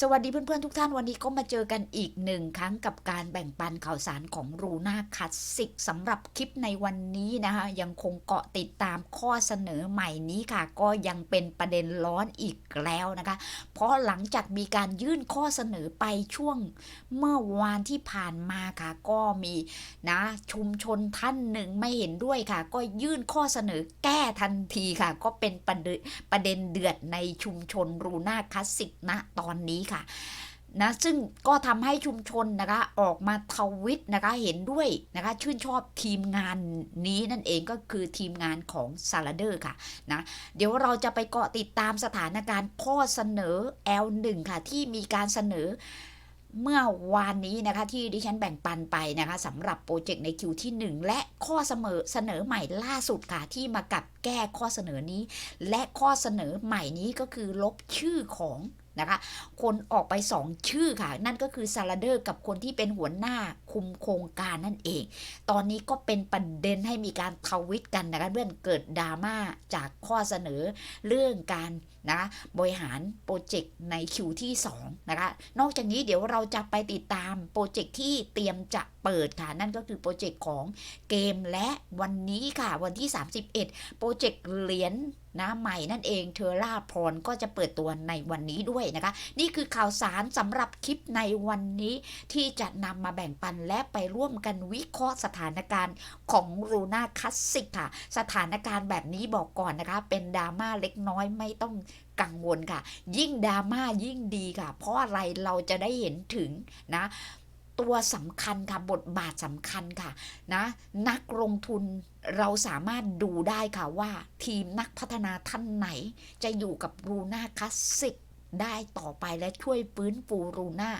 สวัสดีเพื่อนๆทุกท่านวันนี้ก็มาเจอกันอีกหนึ่งครั้งกับการแบ่งปันข่าวสารของรูน่าคลาสสิกสำหรับคลิปในวันนี้นะคะ ยังคงเกาะติดตามข้อเสนอใหม่นี้ค่ะ ก็ยังเป็นประเด็นร้อนอีกแล้วนะคะ เพราะหลังจากมีการยื่นข้อเสนอไปช่วงเมื่อวานที่ผ่านมาค่ะ ก็มีนะชุมชนท่านหนึ่งไม่เห็นด้วยค่ะ ก็ยื่นข้อเสนอแก้ทันทีค่ะ ก็เป็นประเด็นประเด็นเดือดในชุมชนรูน่าคลาสสิกณตอนนี้ค่ะนะซึ่งก็ทำให้ชุมชนนะคะออกมาทวิตนะคะเห็นด้วยนะคะชื่นชอบทีมงานนี้นั่นเองก็คือทีมงานของซาลาเดอร์ค่ะนะเดี๋ยวเราจะไปเกาะติดตามสถานการณ์ข้อเสนอ L1 ค่ะ ที่มีการเสนอเมื่อวานนี้นะคะที่ดิฉันแบ่งปันไปนะคะสำหรับโปรเจกต์ในคิวที่ 1 และข้อเสมอเสนอใหม่ล่าสุดค่ะ ที่มากับแก้ข้อเสนอนี้ และข้อเสนอใหม่นี้ก็คือลบชื่อของ นะคะ คนออกไป 2 ชื่อค่ะ นั่นก็คือซาลาเดอร์กับคนที่เป็นหัวหน้าคุมโครงการนั่นเอง ตอนนี้ก็เป็นประเด็นให้มีการทวิตกันนะคะเพื่อนเกิดดราม่าจากข้อเสนอเรื่องการนะบริหารโปรเจกต์ในคิวที่2นะคะ นอกจากนี้เดี๋ยวเราจะไปติดตามโปรเจกต์ที่เตรียมจะเปิดค่ะ นั่นก็คือโปรเจกต์ของเกมและวันนี้ค่ะวันที่ 31 โปรเจกต์เหรียญ นะใหม่นั่นเองเทอร่าพรก็จะเปิดตัวในวันนี้ด้วยนะคะ นี่คือข่าวสารสำหรับคลิปในวันนี้ที่จะนำมาแบ่งปันและไปร่วมกันวิเคราะห์สถานการณ์ของรูน่าคลาสสิกค่ะ สถานการณ์แบบนี้บอกก่อนนะคะ เป็นดราม่าเล็กน้อยไม่ต้องกังวลค่ะ ยิ่งดราม่ายิ่งดีค่ะ เพราะอะไรเราจะได้เห็นถึงนะ ตัวสำคัญค่ะบทบาทสำคัญค่ะนะนักลงทุนเราสามารถดูได้ค่ะว่าทีมนักพัฒนาท่านไหน จะอยู่กับรูน่าคลาสสิกได้ต่อไปและช่วยฟื้นฟูรูน่า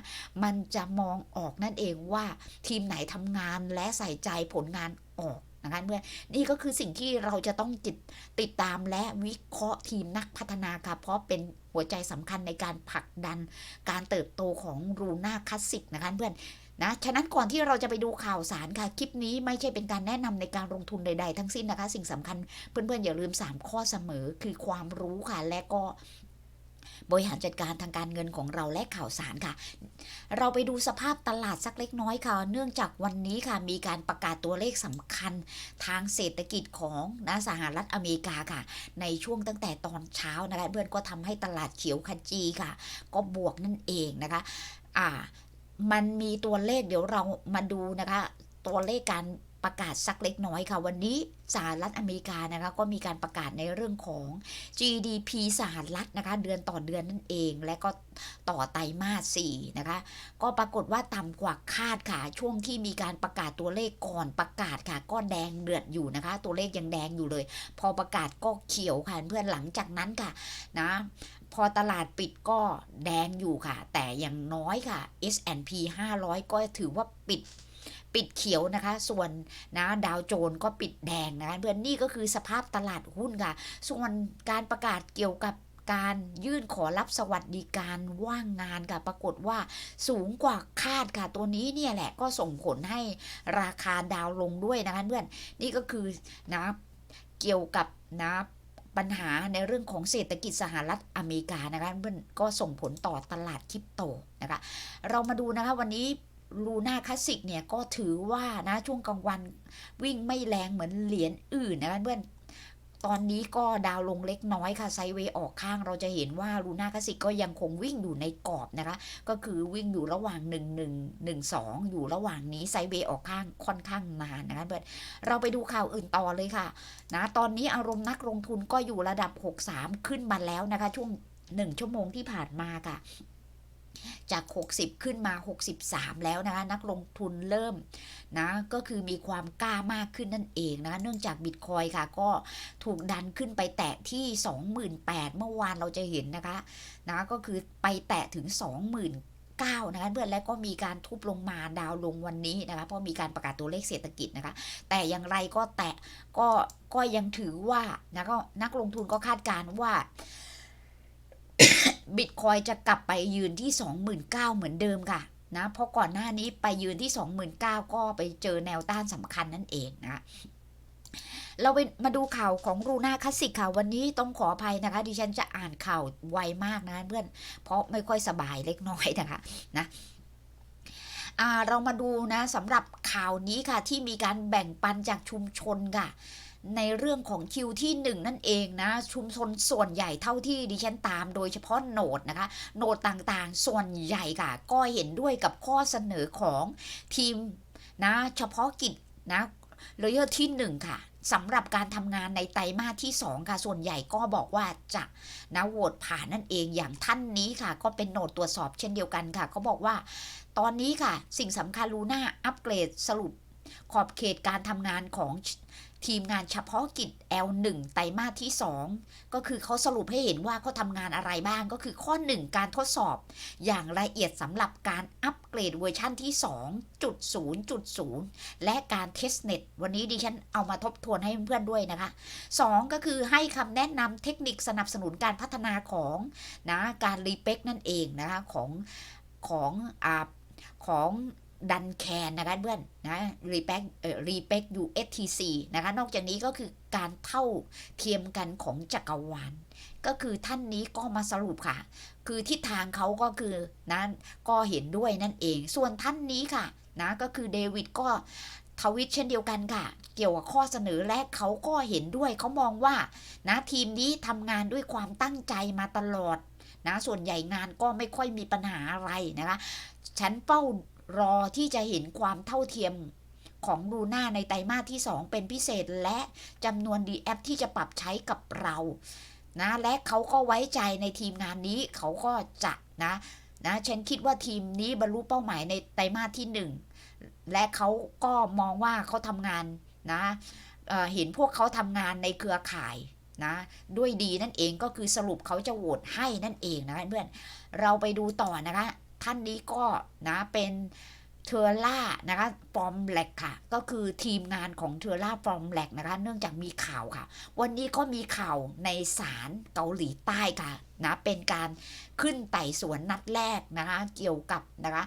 มันจะมองออกนั่นเองว่าทีมไหนทำงานและใส่ใจผลงานออกนะคะเพื่อนนี่ก็คือสิ่งที่เราจะต้องติดติดตามและวิเคราะห์ทีมนักพัฒนาค่ะ เพราะเป็นหัวใจสำคัญในการผลักดันการเติบโตของรูน่าคลาสสิกนะคะเพื่อน นะฉะนั้นก่อนที่เราจะไปดูข่าวสารค่ะ คลิปนี้ไม่ใช่เป็นการแนะนำในการลงทุนใด ๆ ทั้งสิ้นนะคะ สิ่งสำคัญเพื่อนๆอย่าลืม 3 ข้อเสมอคือความรู้ค่ะและก็บริหารจัดการทางการเงินของเราและข่าวสารค่ะ เราไปดูสภาพตลาดสักเล็กน้อยค่ะ เนื่องจากวันนี้ค่ะมีการประกาศตัวเลขสำคัญทางเศรษฐกิจของนะสหรัฐอเมริกาค่ะ ในช่วงตั้งแต่ตอนเช้านะคะเพื่อนก็ทำให้ตลาดเขียวขจีค่ะ ก็บวกนั่นเองนะคะ อ่า มันมีตัวเลขเดี๋ยวเรามาดูนะคะ ตัวเลขการประกาศสักเล็กน้อยค่ะ วันนี้สหรัฐอเมริกานะคะก็มีการประกาศในเรื่องของ GDP สหรัฐนะคะเดือนต่อเดือนนั่นเอง และก็ต่อไตรมาส4นะคะก็ปรากฏว่าต่ำกว่าคาดค่ะ ช่วงที่มีการประกาศตัวเลขก่อนประกาศค่ะ ก็แดงเดือดอยู่นะคะ ตัวเลขยังแดงอยู่เลย พอประกาศก็เขียวค่ะเพื่อนหลังจากนั้นค่ะนะ พอตลาดปิดก็แดงอยู่ค่ะ แต่อย่างน้อยค่ะ S&P 500 ก็ถือว่าปิดปิดเขียวนะคะ ส่วนนะดาวโจนก็ปิดแดงนะคะเพื่อนนี่ก็คือสภาพตลาดหุ้นค่ะ ส่วนการประกาศเกี่ยวกับการยื่นขอรับสวัสดิการว่างงานค่ะ ปรากฏว่าสูงกว่าคาดค่ะ ตัวนี้เนี่ยแหละก็ส่งผลให้ราคาดาวลงด้วยนะคะเพื่อน นี่ก็คือนะเกี่ยวกับนะ ปัญหาในเรื่องของเศรษฐกิจสหรัฐอเมริกานะคะเพื่อนก็ส่งผลต่อตลาดคริปโตนะคะเรามาดูนะคะวันนี้ลูน่าคลาสสิกเนี่ยก็ถือว่านะช่วงกลางวันวิ่งไม่แรงเหมือนเหรียญอื่นนะคะเพื่อน ตอนนี้ก็ดาวลงเล็กน้อยค่ะไซเวย์ออกข้างเราจะเห็นว่าลูน่าคลาสิกก็ยังคงวิ่งอยู่ในกรอบนะคะ ก็คือวิ่งอยู่ระหว่าง 1 1 1 2 อยู่ระหว่างนี้ไซเวย์ออกข้างค่อนข้างนานนะคะเพื่อนเราไปดูข่าวอื่นต่อเลยค่ะนะตอนนี้อารมณ์นักลงทุนก็อยู่ระดับ 63 ขึ้นมาแล้วนะคะ ช่วง 1 ชั่วโมงที่ผ่านมาค่ะ จาก 60 ขึ้นมา 63 แล้วนะคะนักลงทุนเริ่มนะก็คือมีความกล้ามากขึ้นนั่นเองนะเนื่องจากบิตคอยค่ะก็ถูกดันขึ้นไปแตะที่ 28,000 เมื่อวานเราจะเห็นนะคะนะก็คือไปแตะถึง 20,000 9นะคะเพื่อนและก็มีการทุบลงมาดาวลงวันนี้นะคะเพราะมีการประกาศตัวเลขเศรษฐกิจนะคะ แต่อย่างไรก็แตะก็ก็ยังถือว่านะก็นักลงทุนก็คาดการณ์ว่าบิตคอยจะกลับไปยืนที่ 29,000เหมือนเดิมค่ะนะเพราะก่อนหน้านี้ไปยืนที่ 29,000 ก็ไปเจอแนวต้านสำคัญนั่นเองนะเราไปมาดูข่าวของรูน่าคลาสสิกค่ะวันนี้ต้องขออภัยนะคะ ดิฉันจะอ่านข่าวไวมากนะเพื่อน เพราะไม่ค่อยสบายเล็กน้อยนะคะนะอ่าเรามาดูนะสำหรับข่าวนี้ค่ะที่มีการแบ่งปันจากชุมชนค่ะ ในเรื่องของคิวที่หนึ่งนั่นเองนะ ชุมชนส่วนใหญ่เท่าที่ดิฉันตามโดยเฉพาะโหนดนะคะ โหนดต่างๆ ส่วนใหญ่ค่ะ ก็เห็นด้วยกับข้อเสนอของทีมนะเฉพาะกิจนะเลเยอร์ที่หนึ่งค่ะสำหรับการทำงานในไตรมาสที่ 2 ค่ะ ส่วนใหญ่ก็บอกว่าจะนะโหวตผ่านนั่นเองอย่างท่านนี้ค่ะ ก็เป็นโหนดตรวจสอบเช่นเดียวกันค่ะเขาบอกว่า ตอนนี้ค่ะ สิ่งสำคัญลูน่าอัปเกรดสรุป ขอบเขตการทำงานของทีมงานเฉพาะกิจ L1 ไตรมาสที่ 2 ก็คือเขาสรุปให้เห็นว่าเขาทำงานอะไรบ้างก็คือข้อ 1 การทดสอบ อย่างละเอียดสำหรับการอัปเกรดเวอร์ชั่นที่ 2.0.0 และการเทสเน็ตวันนี้ดิฉันเอามาทบทวนให้เพื่อนๆด้วยนะคะ 2 ก็คือให้คำแนะนำเทคนิคสนับสนุนการพัฒนาของนะการรีเป็กนั่นเองนะคะของของอ่าของ ดันแคนนะคะเพื่อนนะรีเป็กเอ่อรีเป็ก USTC นะคะนอกจากนี้ก็คือการเท่าเทียมกันของจักรวาลก็คือท่านนี้ก็มาสรุปค่ะ คือทิศทางเขาก็คือนะก็เห็นด้วยนั่นเอง ส่วนท่านนี้ค่ะนะก็คือเดวิดก็ทวิตเช่นเดียวกันค่ะ เกี่ยวกับข้อเสนอแรกเขาก็เห็นด้วยเขามองว่า นะทีมนี้ทำงานด้วยความตั้งใจมาตลอดนะส่วนใหญ่งานก็ไม่ค่อยมีปัญหาอะไรนะคะ ฉันเป้า รอที่จะเห็นความเท่าเทียมของลูน่าในไตรมาสที่ 2 เป็นพิเศษและจำนวนดีแอปที่จะปรับใช้กับเรานะและเขาก็ไว้ใจในทีมงานนี้เขาก็จะนะนะฉันคิดว่าทีมนี้บรรลุเป้าหมายในไตรมาสที่ 1 และเขาก็มองว่าเขาทำงานนะเเห็นพวกเขาทำงานในเครือข่ายนะด้วยดีนั่นเองก็คือสรุปเขาจะโหวตให้นั่นเองนะเพื่อนเราไปดูต่อนะคะ ท่านนี้ก็นะเป็นเทอร่านะคะฟอร์มแลกค่ะ ก็คือทีมงานของเทอร่าฟอร์มแลกนะคะ เนื่องจากมีข่าวค่ะ วันนี้ก็มีข่าวในศาลเกาหลีใต้ค่ะนะเป็นการขึ้นไต่สวนนัดแรกนะคะเกี่ยวกับนะคะ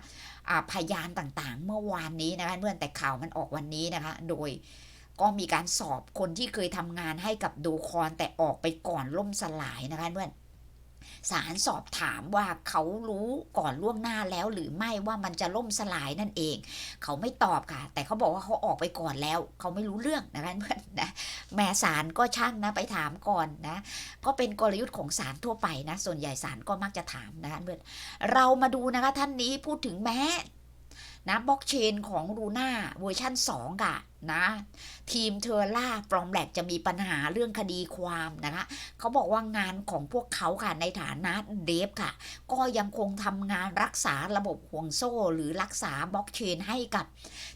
อ่าพยานต่างๆ เมื่อวานนี้นะคะเพื่อนแต่ข่าวมันออกวันนี้นะคะ โดยก็มีการสอบคนที่เคยทำงานให้กับโดคอนแต่ออกไปก่อนล่มสลายนะคะเพื่อน ศาลสอบถามว่าเขารู้ก่อนล่วงหน้าแล้วหรือไม่ว่ามันจะล่มสลายนั่นเอง เขาไม่ตอบค่ะ แต่เขาบอกว่าเขาออกไปก่อนแล้ว เขาไม่รู้เรื่องนะคะเพื่อนนะแม่ศาลก็ช่างนะไปถามก่อนนะ ก็เป็นกลยุทธ์ของศาลทั่วไปนะ ส่วนใหญ่ศาลก็มักจะถามนะคะเพื่อนเรามาดูนะคะท่านนี้พูดถึงแม้นะบล็อกเชนของลูน่าเวอร์ชั่น2ค่ะ นะ ทีมเทอร่าฟรอมแลกจะมีปัญหาเรื่องคดีความนะคะเขาบอกว่างานของพวกเขาค่ะในฐานะเดฟค่ะ ก็ยังคงทำงานรักษาระบบห่วงโซ่ หรือรักษาบล็อกเชนให้กับ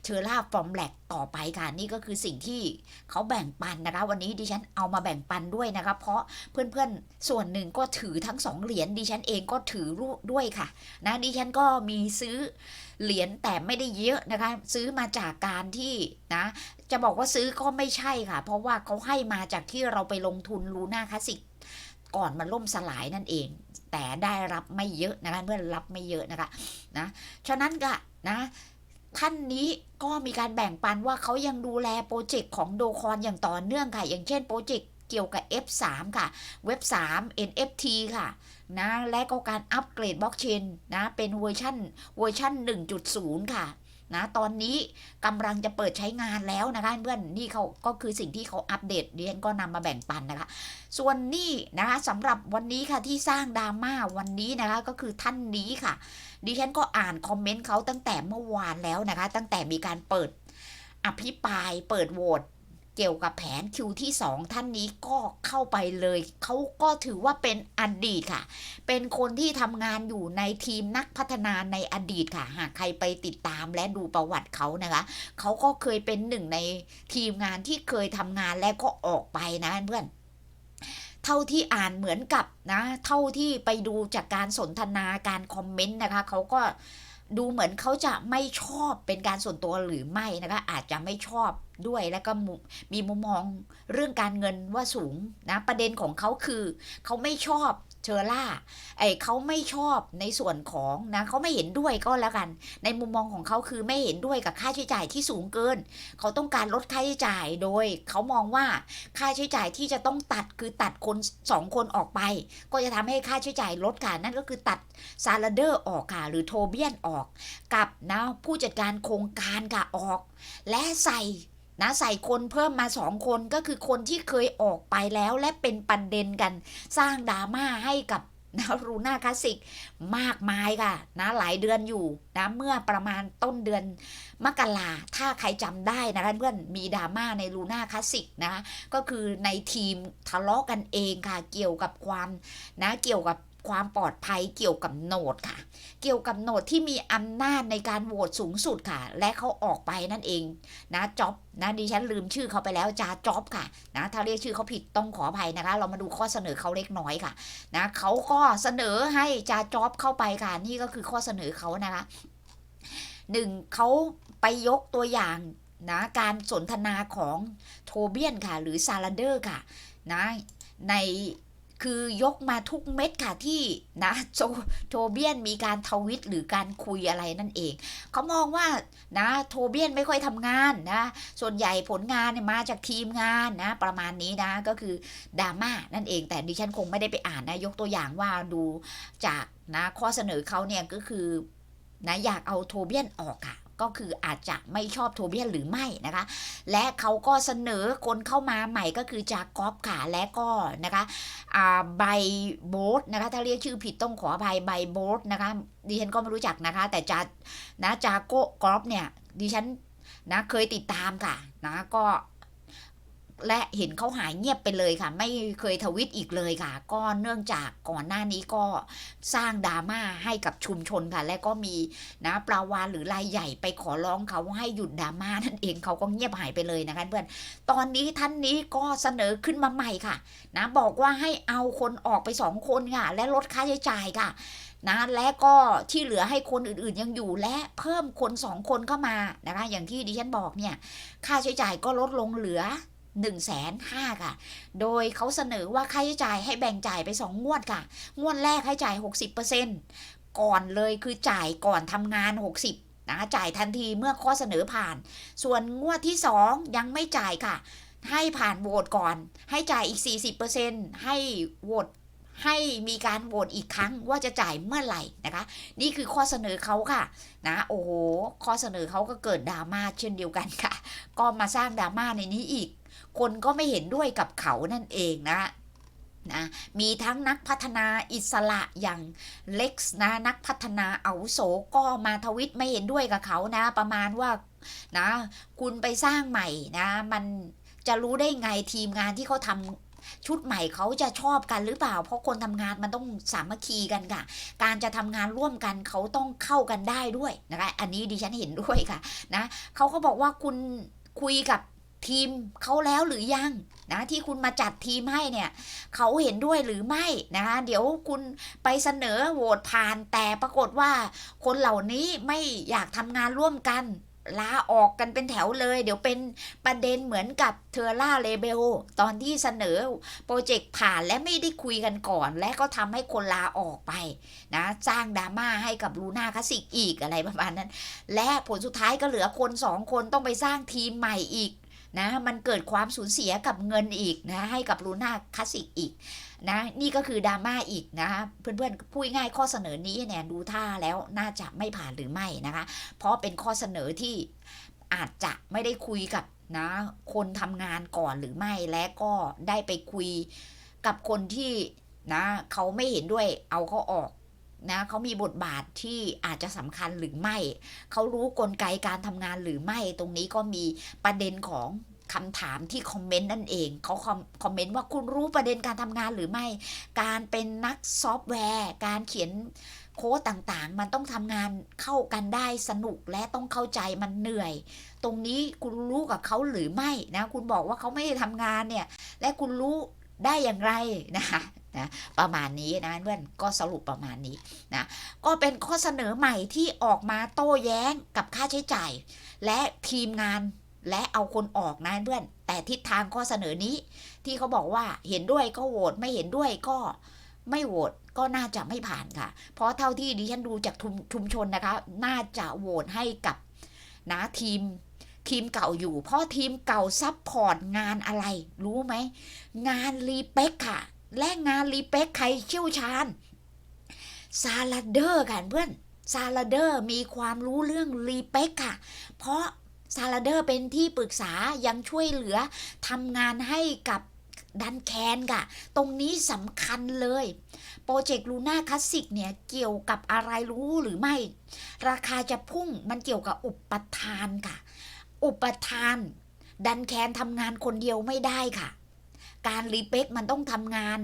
เทอร่าฟรอมแลกต่อไปค่ะ นี่ก็คือสิ่งที่เขาแบ่งปันนะคะ วันนี้ดิฉันเอามาแบ่งปันด้วยนะคะ เพราะเพื่อนๆส่วนหนึ่งก็ถือทั้งสองเหรียญดิฉันเองก็ถือรูด้วยค่ะ นะดิฉันก็มีซื้อเหรียญแต่ไม่ได้เยอะนะคะ ซื้อมาจากการที่นะจะบอกว่าซื้อก็ไม่ใช่ค่ะ เพราะว่าเขาให้มาจากที่เราไปลงทุนลูน่าคลาสสิกก่อนมันล่มสลายนั่นเอง แต่ได้รับไม่เยอะนะคะเพื่อนรับไม่เยอะนะคะนะฉะนั้นก็นะท่านนี้ก็มีการแบ่งปันว่าเขายังดูแลโปรเจกต์ของโดคอนอย่างต่อเนื่องค่ะ อย่างเช่นโปรเจกต์เกี่ยวกับ F3 ค่ะ เว็บ 3 NFT ค่ะนะและก็การอัปเกรดบล็อกเชนนะเป็นเวอร์ชันเวอร์ชัน1.0 ค่ะ นะตอนนี้กำลังจะเปิดใช้งานแล้วนะคะเพื่อนนี่เขาก็คือสิ่งที่เขาอัปเดตเรียนก็นำมาแบ่งปันนะคะ ส่วนนี่นะคะสำหรับวันนี้ค่ะที่สร้างดราม่าวันนี้นะคะก็คือท่านนี้ค่ะ ดิฉันก็อ่านคอมเมนต์เขาตั้งแต่เมื่อวานแล้วนะคะ ตั้งแต่มีการเปิดอภิปรายเปิดโหวต เกี่ยวกับแผนคิวที่ 2 ท่านนี้ก็เข้าไปเลย เขาก็ถือว่าเป็นอดีตค่ะ เป็นคนที่ทำงานอยู่ในทีมนักพัฒนาในอดีตค่ะ หากใครไปติดตามและดูประวัติเขานะคะ เขาก็เคยเป็นหนึ่งในทีมงานที่เคยทำงานและก็ออกไปนะเพื่อนเท่าที่อ่านเหมือนกับนะ เท่าที่ไปดูจากการสนทนาการคอมเมนต์นะคะ เขาก็ ดูเหมือนเขาจะไม่ชอบเป็นการส่วนตัวหรือไม่นะคะอาจจะไม่ชอบด้วยแล้วก็มีมุมมองเรื่องการเงินว่าสูงนะประเด็นของเขาคือเขาไม่ชอบ เชอร่าไอเขาไม่ชอบในส่วนของนะเขาไม่เห็นด้วยก็แล้วกัน ในมุมมองของเขาคือไม่เห็นด้วยกับค่าใช้จ่ายที่สูงเกิน เขาต้องการลดค่าใช้จ่ายโดยเขามองว่าค่าใช้จ่ายที่จะต้องตัดคือตัดคนสองคนออกไป ก็จะทำให้ค่าใช้จ่ายลดค่ะนั่นก็คือตัดซาลาเดอร์ออกค่ะหรือโทเบียนออก กับนะผู้จัดการโครงการค่ะออก และใส่ นะใส่คนเพิ่มมาสองคนก็คือคนที่เคยออกไปแล้วและเป็นประเด็นกันสร้างดราม่าให้กับนะรูน่าคลาสสิกมากมายค่ะนะหลายเดือนอยู่นะเมื่อประมาณต้นเดือนมกราถ้าใครจำได้นะคะเพื่อนมีดราม่าในลูน่าคลาสสิกนะก็คือในทีมทะเลาะกันเองค่ะเกี่ยวกับความนะเกี่ยวกับ ความปลอดภัยเกี่ยวกับโหนดค่ะ เกี่ยวกับโหนดที่มีอำนาจในการโหวตสูงสุดค่ะ และเขาออกไปนั่นเองนะจ็อบนะดิฉันลืมชื่อเขาไปแล้วจาจ็อบค่ะนะถ้าเรียกชื่อเขาผิดต้องขออภัยนะคะ เรามาดูข้อเสนอเขาเล็กน้อยค่ะนะเขาก็เสนอให้จาจ็อบเข้าไปค่ะนี่ก็คือข้อเสนอเขานะคะหนึ่งเขาไปยกตัวอย่างนะการสนทนาของโทเบียนค่ะ หรือซาลาเดอร์ค่ะนะใน คือยกมาทุกเม็ดค่ะที่นะโจโทเบียนมีการทวิตหรือการคุยอะไรนั่นเอง เขามองว่านะโทเบียนไม่ค่อยทำงานนะ ส่วนใหญ่ผลงานเนี่ยมาจากทีมงานนะ ประมาณนี้นะก็คือดราม่านั่นเอง แต่ดิฉันคงไม่ได้ไปอ่านนะ ยกตัวอย่างว่าดูจากนะข้อเสนอเขาเนี่ยก็คือนะอยากเอาโทเบียนออกค่ะ ก็คืออาจจะไม่ชอบโทเบียนหรือไม่นะคะ และเขาก็เสนอคนเข้ามาใหม่ก็คือจากอฟค่ะและก็นะคะใบโบสนะคะถ้าเรียกชื่อผิดต้องขออภัยใบโบสนะคะดิฉันก็ไม่รู้จักนะคะ แต่จานะจากโกกอฟเนี่ยดิฉันนะเคยติดตามค่ะนะก็ และเห็นเขาหายเงียบไปเลยค่ะ ไม่เคยทวิตอีกเลยค่ะ ก็เนื่องจากก่อนหน้านี้ก็สร้างดราม่าให้กับชุมชนค่ะ และก็มีนะปลาวานหรือรายใหญ่ไปขอร้องเขาให้หยุดดราม่านั่นเองเขาก็เงียบหายไปเลยนะคะเพื่อนตอนนี้ท่านนี้ก็เสนอขึ้นมาใหม่ค่ะ นะบอกว่าให้เอาคนออกไปสองคนค่ะ และลดค่าใช้จ่ายค่ะนะและก็ที่เหลือให้คนอื่นๆยังอยู่และเพิ่มคนสองคนเข้ามานะคะอย่างที่ดิฉันบอกเนี่ย ค่าใช้จ่ายก็ลดลงเหลือ 1นึ่งแสนห้าค่ะ โดยเขาเสนอว่าค่าใช้จ่ายให้แบ่งจ่ายไป 2 งวดค่ะ งวดแรกให้จ่าย 60%ก่อนเลยคือจ่ายก่อนทำงาน 60นะจ่ายทันทีเมื่อข้อเสนอผ่าน ส่วนงวดที่ 2 ยังไม่จ่ายค่ะ ให้ผ่านโหวตก่อน ให้จ่ายอีก 40%ให้โหวตให้มีการโหวตอีกครั้งว่าจะจ่ายเมื่อไหร่นะคะ นี่คือข้อเสนอเขาค่ะ นะ โอ้โห ข้อเสนอเขาก็เกิดดราม่าเช่นเดียวกันค่ะ ก็มาสร้างดราม่าในนี้อีก คนก็ไม่เห็นด้วยกับเขานั่นเองนะนะมีทั้งนักพัฒนาอิสระอย่างเล็กซ์นะนักพัฒนาอาวุโสก็มาทวิตไม่เห็นด้วยกับเขานะ ประมาณว่านะคุณไปสร้างใหม่นะ มันจะรู้ได้ไงทีมงานที่เขาทำชุดใหม่เขาจะชอบกันหรือเปล่า เพราะคนทำงานมันต้องสามัคคีกันค่ะ การจะทำงานร่วมกันเขาต้องเข้ากันได้ด้วยนะคะ อันนี้ดิฉันเห็นด้วยค่ะนะเขาก็บอกว่าคุณคุยกับ ทีมเขาแล้วหรือยังนะที่คุณมาจัดทีมให้เนี่ยเขาเห็นด้วยหรือไม่นะคะเดี๋ยวคุณไปเสนอโหวตผ่านแต่ปรากฏว่าคนเหล่านี้ไม่อยากทำงานร่วมกันลาออกกันเป็นแถวเลย เดี๋ยวเป็นประเด็นเหมือนกับเทอร่าเลเบลตอนที่เสนอโปรเจกต์ผ่านและไม่ได้คุยกันก่อน และก็ทำให้คนลาออกไปนะสร้างดราม่าให้กับลูน่าคาสิกอีกอะไรประมาณนั้น และผลสุดท้ายก็เหลือคนสองคนต้องไปสร้างทีมใหม่อีก นะมันเกิดความสูญเสียกับเงินอีกนะให้กับลูน่าคลาสสิกอีกนะนี่ก็คือดราม่าอีกนะเพื่อนๆพูดง่ายข้อเสนอนี้เนี่ยดูท่าแล้วน่าจะไม่ผ่านหรือไม่นะคะ เพราะเป็นข้อเสนอที่อาจจะไม่ได้คุยกับนะคนทำงานก่อนหรือไม่และก็ได้ไปคุยกับคนที่นะเขาไม่เห็นด้วยเอาเขาออก นะเขามีบทบาทที่อาจจะสำคัญหรือไม่ เขารู้กลไกการทำงานหรือไม่ ตรงนี้ก็มีประเด็นของคำถามที่คอมเมนต์นั่นเองเขาคอมเมนต์ว่าคุณรู้ประเด็นการทำงานหรือไม่ การเป็นนักซอฟต์แวร์ การเขียนโค้ดต่างๆ มันต้องทำงานเข้ากันได้สนุกและต้องเข้าใจมันเหนื่อย ตรงนี้คุณรู้กับเขาหรือไม่นะ คุณบอกว่าเขาไม่ได้ทำงานเนี่ย และคุณรู้ได้อย่างไรนะคะ นะประมาณนี้นะเพื่อนก็สรุปประมาณนี้นะก็เป็นข้อเสนอใหม่ที่ออกมาโต้แย้งกับค่าใช้จ่าย และทีมงานและเอาคนออกนะเพื่อน แต่ทิศทางข้อเสนอนี้ ที่เขาบอกว่าเห็นด้วยก็โหวตไม่เห็นด้วยก็ไม่โหวตก็น่าจะไม่ผ่านค่ะ เพราะเท่าที่ดิฉันดูจากชุมชุมชนนะคะ น่าจะโหวตให้กับนะทีมทีมเก่าอยู่ เพราะทีมเก่าซับพอร์ตงานอะไร รู้ไหม งานรีเป็กค่ะ และงานรีเป็กใครเชี่ยวชาญซาลาเดอร์กันเพื่อนซาลาเดอร์มีความรู้เรื่องรีเป็กค่ะ เพราะซาลาเดอร์เป็นที่ปรึกษายังช่วยเหลือทำงานให้กับดันแคนค่ะ ตรงนี้สำคัญเลย โปรเจกต์ลูน่าคลาสสิกเนี่ยเกี่ยวกับอะไรรู้หรือไม่ ราคาจะพุ่งมันเกี่ยวกับอุปทานค่ะ อุปทาน ดันแคนทำงานคนเดียวไม่ได้ค่ะ การรีเป็กมันต้องทำงาน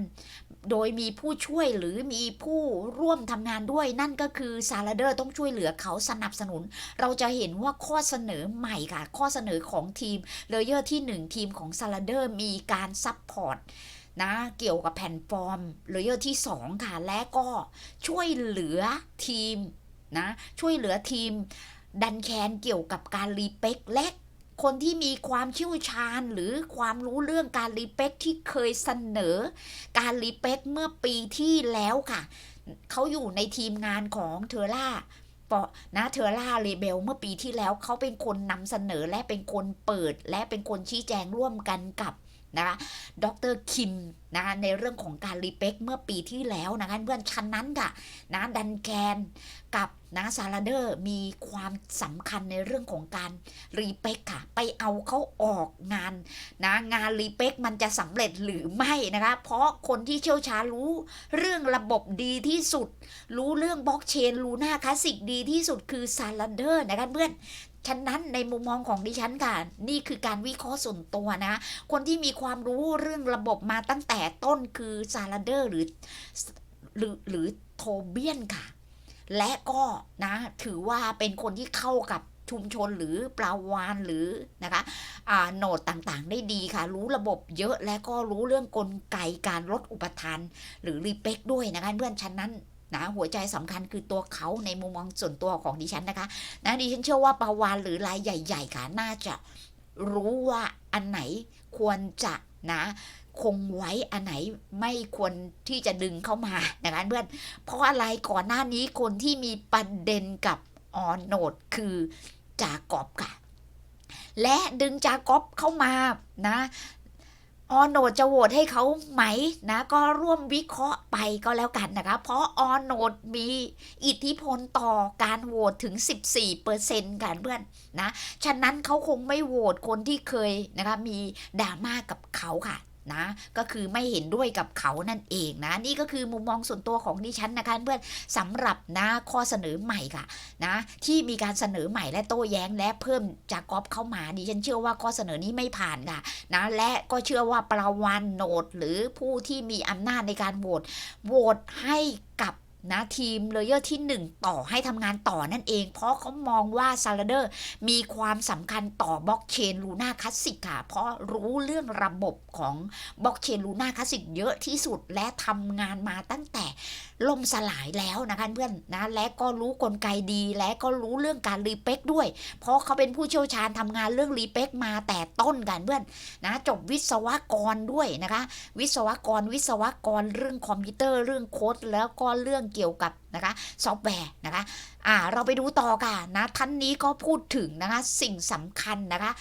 โดยมีผู้ช่วยหรือมีผู้ร่วมทำงานด้วย นั่นก็คือซาลาเดอร์ต้องช่วยเหลือเขาสนับสนุน เราจะเห็นว่าข้อเสนอใหม่ค่ะ ข้อเสนอของทีมเลเยอร์ที่ 1 ทีมของซาลาเดอร์มีการซัพพอร์ตนะเกี่ยวกับแผ่นฟอร์มเลเยอร์ที่ 2 ค่ะ และก็ช่วยเหลือทีมนะช่วยเหลือทีมดันแคนเกี่ยวกับการรีเป็กและ คนที่มีความเชี่ยวชาญหรือความรู้เรื่องการรีเป็กที่เคยเสนอ การรีเป็กเมื่อปีที่แล้วค่ะ เขาอยู่ในทีมงานของเทอร่าปะนะเทอร่าเรเบลเมื่อปีที่แล้วเขาเป็นคนนำเสนอและเป็นคนเปิด และเป็นคนชี้แจงร่วมกันกับ นะคะดรคิมนะคะในเรื่องของการรีเป็กเมื่อปีที่แล้วนะคะเพื่อนชั้นนั้นค่ะนะดันแคนกับนะซาลาเดอร์มีความสำคัญในเรื่องของการรีเป็กค่ะ ไปเอาเขาออกงานนะงานรีเป็กมันจะสำเร็จหรือไม่นะคะ เพราะคนที่เชี่ยวชาญรู้เรื่องระบบดีที่สุด รู้เรื่องบล็อกเชนลูน่าคลาสสิกดีที่สุดคือซาลาเดอร์นะคะเพื่อน ฉะนั้นในมุมมองของดิฉันค่ะ นี่คือการวิเคราะห์ส่วนตัวนะ คนที่มีความรู้เรื่องระบบมาตั้งแต่ต้นคือซาลาเดอร์หรือหรือหรือโทเบียนค่ะ และก็นะถือว่าเป็นคนที่เข้ากับชุมชนหรือปลาวานหรือนะคะอ่าโหนดต่างๆ ได้ดีค่ะ รู้ระบบเยอะและก็รู้เรื่องกลไกการลดอุปทาน หรือรีเป็กด้วยนะคะเพื่อนฉะนั้น นะหัวใจสำคัญคือตัวเขาในมุมมองส่วนตัวของดิฉันนะคะนะดิฉันเชื่อว่าปาวานหรือรายใหญ่ ๆ ค่ะ น่าจะรู้ว่าอันไหนควรจะนะคงไว้อันไหนไม่ควรที่จะดึงเข้ามานะคะเพื่อน เพราะอะไรก่อนหน้านี้คนที่มีประเด็นกับออนโนดคือจากอบค่ะ และดึงจากอบเข้ามานะ ออนโนดจะโหวตให้เขาไหมนะ ก็ร่วมวิเคราะห์ไปก็แล้วกันนะคะ เพราะออนโนดมีอิทธิพลต่อการโหวตถึง 14%กันเพื่อนนะ ฉะนั้นเขาคงไม่โหวตคนที่เคยนะคะมีดราม่ากับเขาค่ะ นะ ก็คือไม่เห็นด้วยกับเขานั่นเองนะ นี่ก็คือมุมมองส่วนตัวของดิฉันนะคะเพื่อนสำหรับนะข้อเสนอใหม่ค่ะนะที่มีการเสนอใหม่และโต้แย้งและเพิ่มจากกอบเข้ามาดิฉันเชื่อว่าข้อเสนอนี้ไม่ผ่านค่ะนะและก็เชื่อว่าประวันโนดหรือผู้ที่มีอำนาจในการโหวตโหวตให้กับ นะทีมเลเยอร์ที่ 1 ต่อให้ทำงานต่อนั่นเอง เพราะเขามองว่าซาลาเดอร์มีความสำคัญต่อบล็อกเชนลูน่าคลาสสิกค่ะ เพราะรู้เรื่องระบบของบล็อกเชนลูน่าคลาสสิกเยอะที่สุดและทำงานมาตั้งแต่ล่มสลายแล้วนะคะเพื่อนนะและก็รู้กลไกดีและก็รู้เรื่องการรีเป็กด้วย เพราะเขาเป็นผู้เชี่ยวชาญทำงานเรื่องรีเป็กมาแต่ต้นกันเพื่อนนะจบวิศวกรด้วยนะคะ วิศวกรวิศวกรเรื่องคอมพิวเตอร์เรื่องโค้ดแล้วก็เรื่องเกี่ยวกับนะคะซอฟต์แวร์นะคะอ่าเราไปดูต่อกันนะท่านนี้ก็พูดถึงนะคะสิ่งสำคัญนะคะ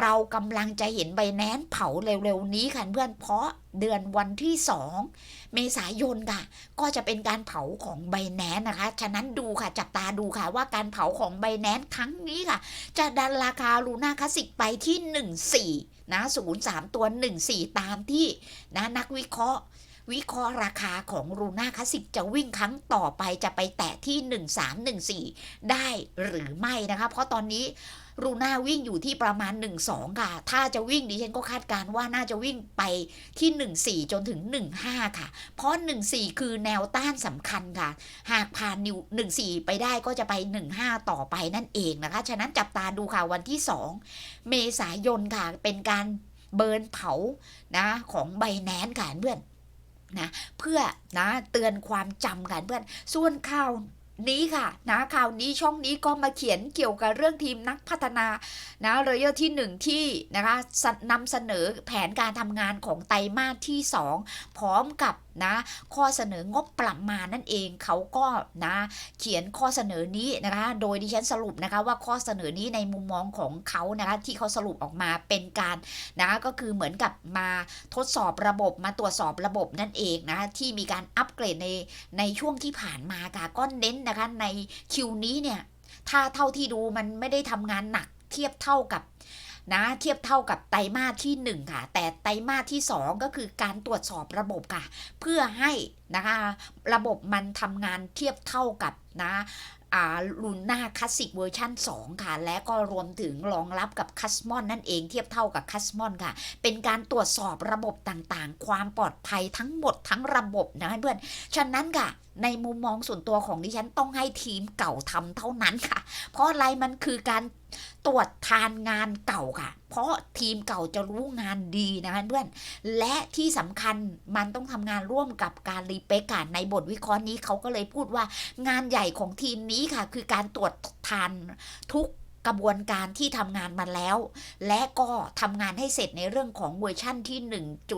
เรากำลังจะเห็นใบแนนเผาเร็วๆนี้ค่ะเพื่อนเพราะเดือนวันที่ 2 เมษายนค่ะ ก็จะเป็นการเผาของใบแนนนะคะ ฉะนั้นดูค่ะจับตาดูค่ะว่าการเผาของใบแนนครั้งนี้ค่ะ จะดันราคาลูน่าคลาสสิกไปที่ 14นะ03 ตัว 14 ตามที่นะนักวิเคราะห์ วิเคราะห์ราคาของรูน่าคลาสสิกจะวิ่งครั้งต่อไปจะไปแตะที่ 1314 ได้หรือไม่นะคะ เพราะตอนนี้รูน่าวิ่งอยู่ที่ประมาณ 12 ค่ะ ถ้าจะวิ่งดิฉันก็คาดการณ์ว่าน่าจะวิ่งไปที่ 14 จนถึง 15 ค่ะ เพราะ 14 คือแนวต้านสำคัญค่ะ หากผ่านนิว14 ไปได้ก็จะไป 15 ต่อไปนั่นเองนะคะ ฉะนั้นจับตาดูค่ะวันที่ 2 เมษายนค่ะ เป็นการเบิร์นเผานะของใบแนนค่ะเพื่อน นะเพื่อนะเตือนความจำกันเพื่อนส่วนข่าวนี้ค่ะนะข่าวนี้ช่องนี้ก็มาเขียนเกี่ยวกับเรื่องทีมนักพัฒนานะเรเยอร์ที่ 1 ที่นะคะนำเสนอแผนการทำงานของไตรมาสที่ 2 พร้อมกับ นะ ข้อเสนองบประมาณนั่นเองเขาก็นะ เขียนข้อเสนอนี้นะคะ โดยดิฉันสรุปนะคะว่าข้อเสนอนี้ในมุมมองของเขานะคะที่เขาสรุปออกมาเป็นการนะก็คือเหมือนกับมาทดสอบระบบมาตรวจสอบระบบนั่นเองนะที่มีการอัปเกรดในในช่วงที่ผ่านมาค่ะก็เน้นนะคะในคิวนี้เนี่ยถ้าเท่าที่ดูมันไม่ได้ทำงานหนักเทียบเท่ากับ นะเทียบเท่ากับไตรมาสที่ 1 ค่ะ แต่ไตรมาสที่ 2 ก็คือการตรวจสอบระบบค่ะ เพื่อให้นะคะระบบมันทำงานเทียบเท่ากับนะลูน่าคลาสสิกเวอร์ชัน2 ค่ะ และก็รวมถึงรองรับกับคัสมอนนั่นเองเทียบเท่ากับคัสมอนค่ะ เป็นการตรวจสอบระบบต่างๆ ความปลอดภัยทั้งหมดทั้งระบบนะเพื่อน ฉะนั้นค่ะ ในมุมมองส่วนตัวของดิฉันต้องให้ทีมเก่าทำเท่านั้นค่ะ เพราะอะไรมันคือการตรวจทานงานเก่าค่ะ เพราะทีมเก่าจะรู้งานดีนะคะเพื่อน และที่สำคัญมันต้องทำงานร่วมกับการรีเปกค่ะในบทวิเคราะห์นี้เขาก็เลยพูดว่างานใหญ่ของทีมนี้ค่ะ คือการตรวจทานทุก กระบวนการที่ทำงานมาแล้ว และก็ทำงานให้เสร็จในเรื่องของเวอร์ชั่นที่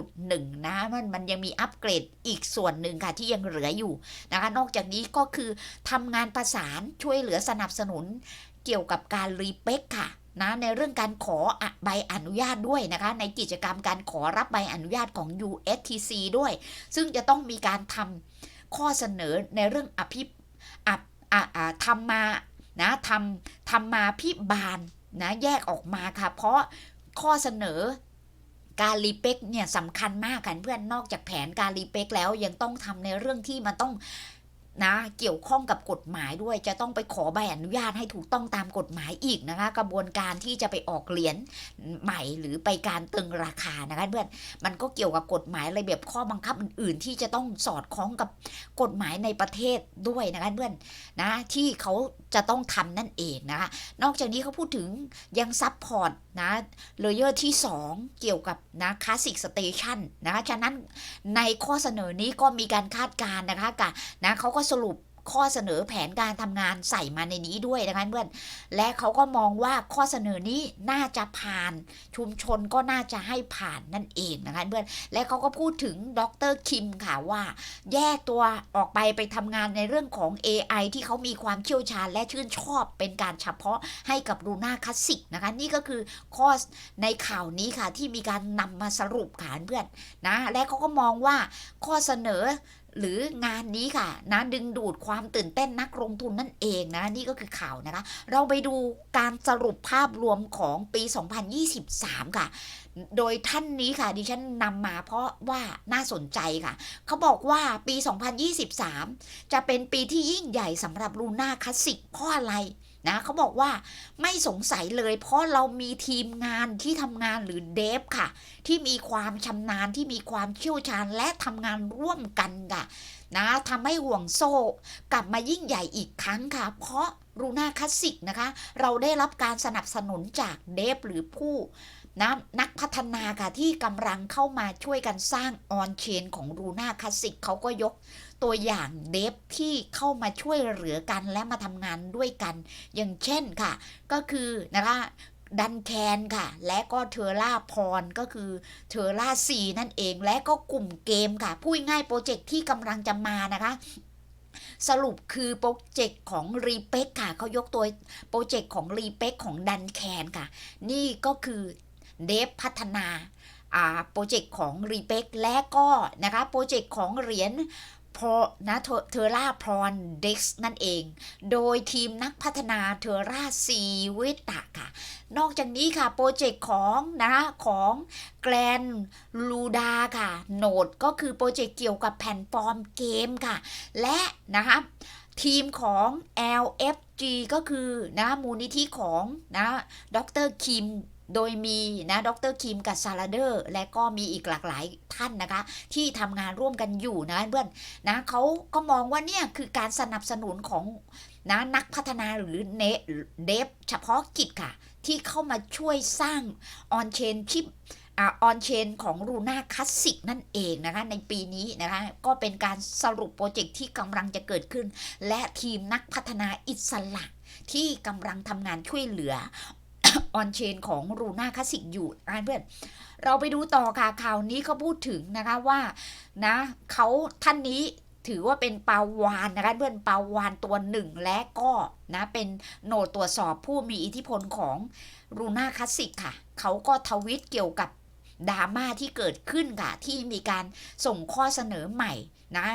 1.1 นะมันมันยังมีอัปเกรดอีกส่วนหนึ่งค่ะที่ยังเหลืออยู่นะคะนอกจากนี้ก็คือทำงานประสานช่วยเหลือสนับสนุนเกี่ยวกับการรีเปคค่ะนะในเรื่องการขอใบอนุญาตด้วยนะคะ ในกิจกรรมการขอรับใบอนุญาตของ USTC ด้วย ซึ่งจะต้องมีการทำข้อเสนอในเรื่องอภิอทำมา นะทำทำมาพิบาลนะแยกออกมาค่ะ เพราะข้อเสนอการรีเปคเนี่ยสำคัญมากค่ะเพื่อนนอกจากแผนการรีเปคแล้วยังต้องทำในเรื่องที่มันต้อง นะเกี่ยวข้องกับกฎหมายด้วยจะต้องไปขอใบอนุญาตให้ถูกต้องตามกฎหมายอีกนะคะ กระบวนการที่จะไปออกเหรียญใหม่หรือไปการตึงราคานะคะเพื่อนมันก็เกี่ยวกับกฎหมายระเบียบข้อบังคับอื่น ๆ ที่จะต้องสอดคล้องกับกฎหมายในประเทศด้วยนะคะเพื่อนนะที่เขาจะต้องทำนั่นเองนะคะนอกจากนี้เขาพูดถึงยังซับพอร์ตนะเลเยอร์ที่ 2 เกี่ยวกับนะคลาสสิกสเตชันนะคะฉะนั้นในข้อเสนอนี้ก็มีการคาดการณ์นะคะกับนะเขาก็สรุปข้อเสนอแผนการทำงานใส่มาในนี้ด้วยนะคะเพื่อน และเขาก็มองว่าข้อเสนอนี้น่าจะผ่านชุมชนก็น่าจะให้ผ่านนั่นเองนะคะเพื่อน และเขาก็พูดถึงดรคิมค่ะว่า แยกตัวออกไปไปทำงานในเรื่องของ AI ที่เขามีความเชี่ยวชาญและชื่นชอบเป็นการเฉพาะให้กับรูน่าคลาสสิกนะคะนี่ก็คือข้อในข่าวนี้ค่ะที่มีการนำมาสรุปขานเพื่อนนะและเขาก็มองว่าข้อเสนอหรืองานนี้ค่ะนะดึงดูดความตื่นเต้นนักลงทุนนั่นเองนะนี่ก็คือข่าวนะคะ เราไปดูการสรุปภาพรวมของปี 2023 ค่ะ โดยท่านนี้ค่ะ ดิฉันนำมาเพราะว่าน่าสนใจค่ะ เขาบอกว่าปี 2023 จะเป็นปีที่ยิ่งใหญ่สำหรับลูน่าคลาสสิกเพราะอะไร นะเขาบอกว่าไม่สงสัยเลย เพราะเรามีทีมงานที่ทำงานหรือเดฟค่ะ ที่มีความชำนาญที่มีความเชี่ยวชาญและทำงานร่วมกันค่ะนะทำให้ห่วงโซ่ กลับมายิ่งใหญ่อีกครั้งค่ะ เพราะรูน่าคลาสสิกนะคะ เราได้รับการสนับสนุนจากเดฟหรือผู้นะนักพัฒนาค่ะที่กำลังเข้ามาช่วยกันสร้างออนเชนของรูน่าคลาสสิกเขาก็ยก ตัวอย่างเดฟที่เข้ามาช่วยเหลือกันและมาทำงานด้วยกัน อย่างเช่นค่ะ ก็คือนะคะดันแคนค่ะ และก็เทอร่าพรก็คือเทอร่าซีนั่นเอง และก็กลุ่มเกมค่ะ พูดง่ายโปรเจกต์ที่กำลังจะมานะคะสรุปคือโปรเจกต์ของรีเปกค่ะเขายกตัวโปรเจกต์ของรีเปกของดันแคนค่ะ นี่ก็คือเดฟพัฒนาโปรเจกต์ของรีเปกและก็นะคะโปรเจกต์ของเหรียญ พอนะเทอร่าพรอนเด็กนั่นเอง โดยทีมนักพัฒนาเทอร่าซีเวตาค่ะ นอกจากนี้ค่ะ โปรเจกต์ของนะของแกรนลูดาค่ะ โนดก็คือโปรเจกต์เกี่ยวกับแผ่นฟอร์มเกมค่ะ และนะคะทีมของ LFG ก็คือนะมูลนิธิของนะดรคิม โดยมีนะดรคิมกับซาลาเดอร์ และก็มีอีกหลากหลายท่านนะคะ ที่ทำงานร่วมกันอยู่นะเพื่อนนะเขาก็มองว่าเนี่ยคือการสนับสนุนของนะนักพัฒนาหรือเนเดฟเฉพาะกิจค่ะ ที่เข้ามาช่วยสร้างออนเชนชิปออนเชนของรูน่าคลาสสิกนั่นเองนะคะ ในปีนี้นะคะ ก็เป็นการสรุปโปรเจกต์ที่กำลังจะเกิดขึ้น และทีมนักพัฒนาอิสระที่กำลังทำงานช่วยเหลือ ออนเชนของรูน่าคาสสิกอยู่นะเพื่อนเราไปดูต่อค่ะข่าวนี้เขาพูดถึงนะคะว่านะเขาท่านนี้ถือว่าเป็นปาวานนะคะเพื่อนปาวานตัวหนึ่งและก็นะเป็นโหนดตรวจสอบผู้มีอิทธิพลของรูน่าคลาสสิกค่ะ เขาก็ทวิตเกี่ยวกับดราม่าที่เกิดขึ้นค่ะ ที่มีการส่งข้อเสนอใหม่นะ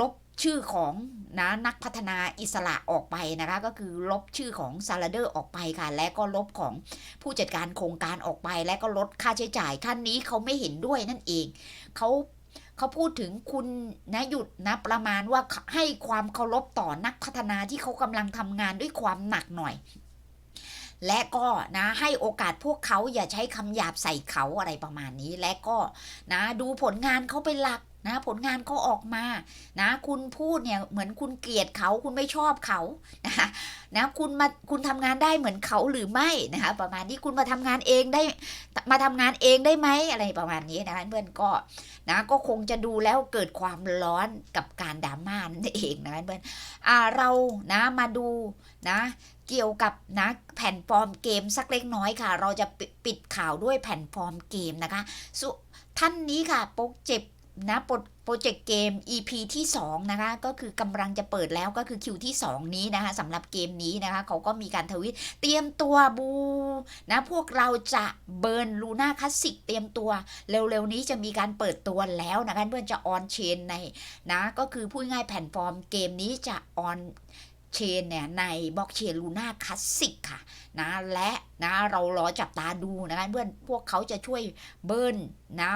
ลบ ชื่อของนะนักพัฒนาอิสระออกไปนะคะ ก็คือลบชื่อของซาลาเดอร์ออกไปค่ะ และก็ลบของผู้จัดการโครงการออกไป และก็ลดค่าใช้จ่ายท่านนี้เขาไม่เห็นด้วยนั่นเองเขาเขาพูดถึงคุณนะหยุดนะประมาณว่าให้ความเคารพต่อนักพัฒนาที่เขากำลังทำงานด้วยความหนักหน่อย และก็นะให้โอกาสพวกเขาอย่าใช้คำหยาบใส่เขาอะไรประมาณนี้ และก็นะดูผลงานเขาเป็นหลัก นะผลงานเขาออกมานะคุณพูดเนี่ยเหมือนคุณเกลียดเขาคุณไม่ชอบเขานะคะนะคุณมาคุณทำงานได้เหมือนเขาหรือไม่นะคะประมาณนี้คุณมาทำงานเองได้มาทำงานเองได้ไหมอะไรประมาณนี้นะคะเพื่อนก็นะก็คงจะดูแล้วเกิดความร้อนกับการดราม่านั่นเองนะเพื่อนอ่าเรานะมาดูนะเกี่ยวกับนะแผ่นฟอร์มเกมสักเล็กน้อยค่ะ เราจะปิปิดข่าวด้วยแผ่นฟอร์มเกมนะคะสุท่านนี้ค่ะโปรเจกต์ นะโปรโปรเจกต์เกม EP ที่ 2 นะคะ ก็คือกำลังจะเปิดแล้วก็คือคิวที่ 2 นี้นะคะสำหรับเกมนี้นะคะ เขาก็มีการทวิตเตรียมตัวบูนะ พวกเราจะเบิร์นลูน่าคลาสสิกเตรียมตัว เร็วๆนี้จะมีการเปิดตัวแล้วนะคะเพื่อนจะออนเชนในนะ ก็คือพูดง่ายแผ่นฟอร์มเกมนี้จะออน เชนเนี่ยในบล็อกเชนลูน่าคลาสสิกค่ะนะและนะเรารอจับตาดูนะคะเพื่อนพวกเขาจะช่วยเบิร์นนะ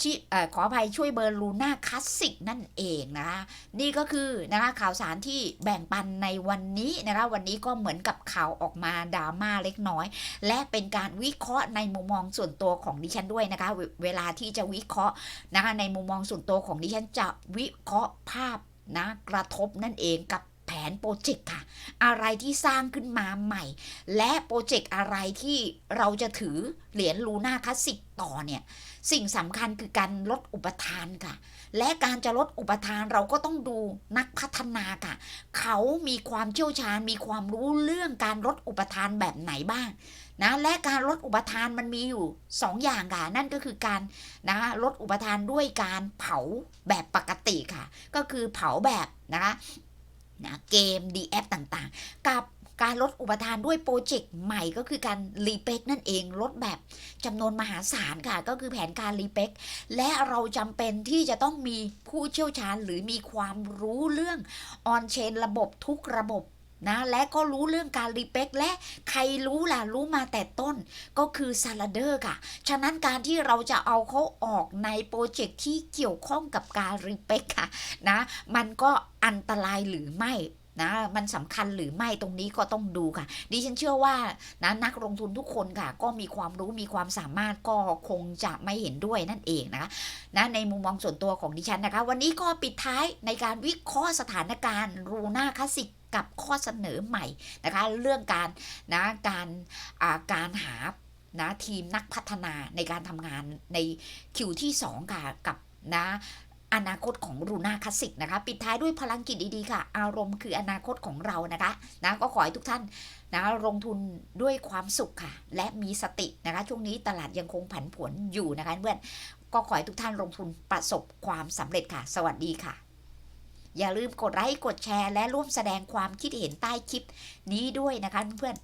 ชิเอ่อขออภัยช่วยเบิร์นลูน่าคลาสสิกนั่นเองนะคะนี่ก็คือนะคะข่าวสารที่แบ่งปันในวันนี้นะคะวันนี้ก็เหมือนกับข่าวออกมาดราม่าเล็กน้อย และเป็นการวิเคราะห์ในมุมมองส่วนตัวของดิฉันด้วยนะคะเวเวลาที่จะวิเคราะห์นะคะในมุมมองส่วนตัวของดิฉันจะวิเคราะห์ภาพนะกระทบนั่นเองกับ แผนโปรเจกต์ค่ะ อะไรที่สร้างขึ้นมาใหม่ และโปรเจกต์อะไรที่เราจะถือเหรียญลูน่าคลาสสิกต่อเนี่ย สิ่งสำคัญคือการลดอุปทานค่ะ และการจะลดอุปทานเราก็ต้องดูนักพัฒนาค่ะ เขามีความเชี่ยวชาญมีความรู้เรื่องการลดอุปทานแบบไหนบ้างนะและการลดอุปทานมันมีอยู่ 2 อย่างค่ะ นั่นก็คือการนะลดอุปทานด้วยการเผาแบบปกติค่ะ ก็คือเผาแบบนะคะ นะเกมดีแอปต่างๆ กับการลดอุปทานด้วยโปรเจกต์ใหม่ก็คือการรีเพ็กนั่นเองลดแบบจำนวนมหาศาลค่ะ ก็คือแผนการรีเพ็กและเราจำเป็นที่จะต้องมีผู้เชี่ยวชาญหรือมีความรู้เรื่องออนเชนระบบทุกระบบ นะและก็รู้เรื่องการรีเพ็กและใครรู้ล่ะรู้มาแต่ต้นก็คือซาลาเดอร์ค่ะ ฉะนั้นการที่เราจะเอาเขาออกในโปรเจกต์ที่เกี่ยวข้องกับการรีเพ็กค่ะนะมันก็อันตรายหรือไม่ นะมันสำคัญหรือไม่ตรงนี้ก็ต้องดูค่ะ ดิฉันเชื่อว่านะนักลงทุนทุกคนค่ะ ก็มีความรู้มีความสามารถก็คงจะไม่เห็นด้วยนั่นเองนะคะนะในมุมมองส่วนตัวของดิฉันนะคะ วันนี้ก็ปิดท้ายในการวิเคราะห์สถานการณ์รูน่าคลาสสิกกับข้อเสนอใหม่นะคะเรื่องการนะการการหานะทีมนักพัฒนาในการทำงานในคิวที่ 2 ค่ะกับนะ อนาคตของรูนาคลาสสิกนะคะ ปิดท้ายด้วยพลังกิจดีๆค่ะ อารมณ์คืออนาคตของเรานะคะนะก็ขอให้ทุกท่านนะลงทุนด้วยความสุขค่ะ และมีสตินะคะ ช่วงนี้ตลาดยังคงผันผวนอยู่นะคะเพื่อนก็ขอให้ทุกท่านลงทุนประสบความสำเร็จค่ะ สวัสดีค่ะ อย่าลืมกดไลค์กดแชร์ และร่วมแสดงความคิดเห็นใต้คลิปนี้ด้วยนะคะเพื่อน